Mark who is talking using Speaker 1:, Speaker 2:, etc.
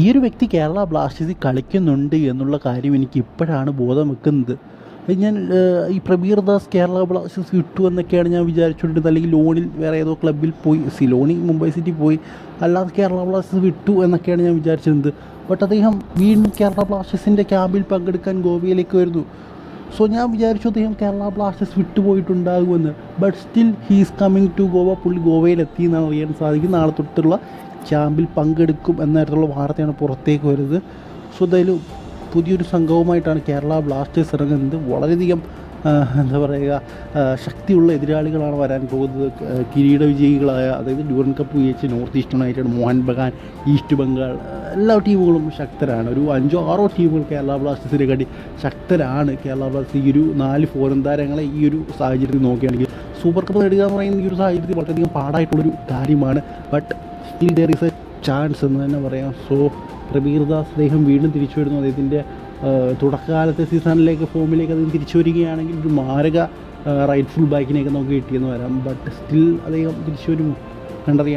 Speaker 1: ഈ ഒരു വ്യക്തി കേരള ബ്ലാസ്റ്റേഴ്സിൽ കളിക്കുന്നുണ്ട് എന്നുള്ള കാര്യം എനിക്ക് ഇപ്പോഴാണ് ബോധം വെക്കുന്നത്. ഞാൻ ഈ പ്രബീർ ദാസ് കേരള ബ്ലാസ്റ്റേഴ്സ് വിട്ടു എന്നൊക്കെയാണ് ഞാൻ വിചാരിച്ചുകൊണ്ടിരുന്നത്. അല്ലെങ്കിൽ ലോണിൽ വേറെ ഏതോ ക്ലബിൽ പോയി സിലോണി മുംബൈ സിറ്റി പോയി. അല്ലാതെ കേരള ബ്ലാസ്റ്റേഴ്സ് വിട്ടു എന്നൊക്കെയാണ് ഞാൻ വിചാരിച്ചിരുന്നത്. ബട്ട് അദ്ദേഹം വീണ്ടും കേരള ബ്ലാസ്റ്റേഴ്സിന്റെ ക്യാമ്പിൽ പങ്കെടുക്കാൻ ഗോവയിലേക്ക് വരുന്നു. സോ ഞാൻ വിചാരിച്ചു അദ്ദേഹം Kerala Blasters വിട്ടുപോയിട്ടുണ്ടാകുമെന്ന്. But still he's coming to Goa പുള്ളി ഗോവയിലെത്തി എന്നാണ് അറിയാൻ സാധിക്കും നാളെ തൊട്ടുള്ള ക്യാമ്പിൽ പങ്കെടുക്കും എന്ന തരത്തിലുള്ള വാർത്തയാണ് പുറത്തേക്ക് വരുന്നത്. സോ എന്തായാലും പുതിയൊരു സംഘവുമായിട്ടാണ് കേരള ബ്ലാസ്റ്റേഴ്സ് ഇറങ്ങുന്നത്. വളരെയധികം എന്താ പറയുക ശക്തിയുള്ള എതിരാളികളാണ് വരാൻ പോകുന്നത്. കിരീട വിജയികളായ അതായത് ഡ്യൂറൻ കപ്പ് വിജയിച്ച north east united Mohun Bagan east Bengal എല്ലാ ടീമുകളും ശക്തരാണ്. ഒരു അഞ്ചോ ആറോ ടീമുകൾ കേരള ബ്ലാസ്റ്റേഴ്സിനെ കാട്ടി ശക്തരാണ് കേരള ബ്ലാസ്റ്റേഴ്സ്. ഈ ഒരു നാല് ഫോരൻ താരങ്ങളെ ഈ ഒരു സാഹചര്യത്തിൽ നോക്കുകയാണെങ്കിൽ സൂപ്പർ കപ്പ് നേടുക എന്ന് പറയുന്ന ഈ ഒരു സാഹചര്യത്തിൽ വളരെയധികം പാടായിട്ടുള്ളൊരു കാര്യമാണ്. But still there is a chance എന്ന് തന്നെ പറയാം. സോ പ്രവീർദാസ് അദ്ദേഹം വീണ്ടും തിരിച്ചു വരുന്നു. അദ്ദേഹത്തിന്റെ തുടക്കകാലത്തെ സീസണിലേക്ക് ഫോമിലേക്ക് അദ്ദേഹം തിരിച്ചു വരികയാണെങ്കിൽ ഒരു മാരക റൈറ്റ് ഫുൾ ബാക്കിനെയൊക്കെ നമുക്ക് കിട്ടിയെന്ന് വരാം. ബട്ട് സ്റ്റിൽ അദ്ദേഹം തിരിച്ചു വരും കണ്ടറിയാം